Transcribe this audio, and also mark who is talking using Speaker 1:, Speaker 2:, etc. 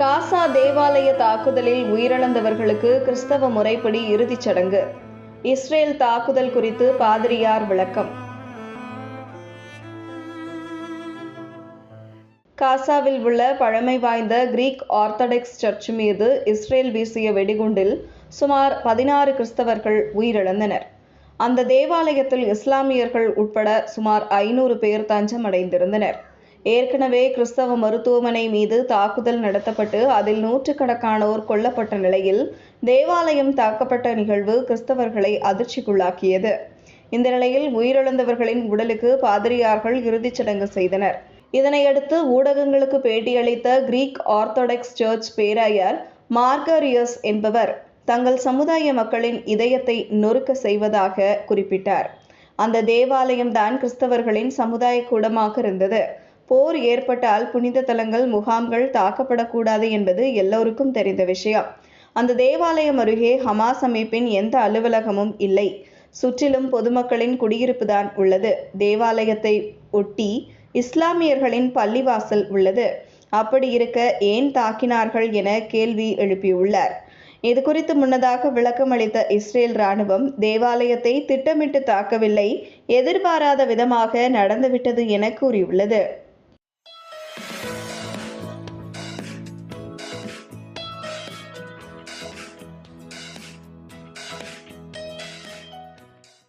Speaker 1: காசா தேவாலய தாக்குதலில் உயிரிழந்தவர்களுக்கு கிறிஸ்தவ முறைப்படி இறுதிச் சடங்கு. இஸ்ரேல் தாக்குதல் குறித்து பாதிரியார் விளக்கம். காசாவில் உள்ள பழமை வாய்ந்த கிரீக் ஆர்த்தடாக்ஸ் சர்ச் மீது இஸ்ரேல் வீசிய வெடிகுண்டில் சுமார் பதினாறு கிறிஸ்தவர்கள் உயிரிழந்தனர். அந்த தேவாலயத்தில் இஸ்லாமியர்கள் உட்பட சுமார் ஐநூறு பேர் தஞ்சம் அடைந்திருந்தனர் ஏற்கனவே கிறிஸ்தவ மருத்துவமனை மீது தாக்குதல் நடத்தப்பட்டு அதில் நூற்றுக்கணக்கானோர் கொல்லப்பட்ட நிலையில் தேவாலயம் தாக்கப்பட்ட நிகழ்வு கிறிஸ்தவர்களை அதிர்ச்சிக்குள்ளாக்கியது. இந்த நிலையில் உயிரிழந்தவர்களின் உடலுக்கு பாதிரியார்கள் இறுதிச் சடங்கு செய்தனர். இதனையடுத்து ஊடகங்களுக்கு பேட்டியளித்த கிரீக் ஆர்த்தோடாக்ஸ் சர்ச் பேராயர் மார்கரியஸ் என்பவர் தங்கள் சமுதாய மக்களின் இதயத்தை நொறுக்க செய்வதாக குறிப்பிட்டார். அந்த தேவாலயம்தான் கிறிஸ்தவர்களின் சமுதாய கூடமாக இருந்தது. போர் ஏற்பட்டால் புனித தலங்கள் முகாம்கள் தாக்கப்படக்கூடாது என்பது எல்லோருக்கும் தெரிந்த விஷயம். அந்த தேவாலயம் அருகே ஹமாஸ் அமைப்பின் எந்த அலுவலகமும் இல்லை. சுற்றிலும் பொதுமக்களின் குடியிருப்பு தான் உள்ளது. தேவாலயத்தை ஒட்டி இஸ்லாமியர்களின் பள்ளிவாசல் உள்ளது. அப்படி இருக்க ஏன் தாக்கினார்கள் என கேள்வி எழுப்பியுள்ளார். இது குறித்து முன்னதாக விளக்கம் அளித்த இஸ்ரேல் ராணுவம் தேவாலயத்தை திட்டமிட்டு தாக்கவில்லை எதிர்பாராத விதமாக நடந்துவிட்டது என கூறியுள்ளது.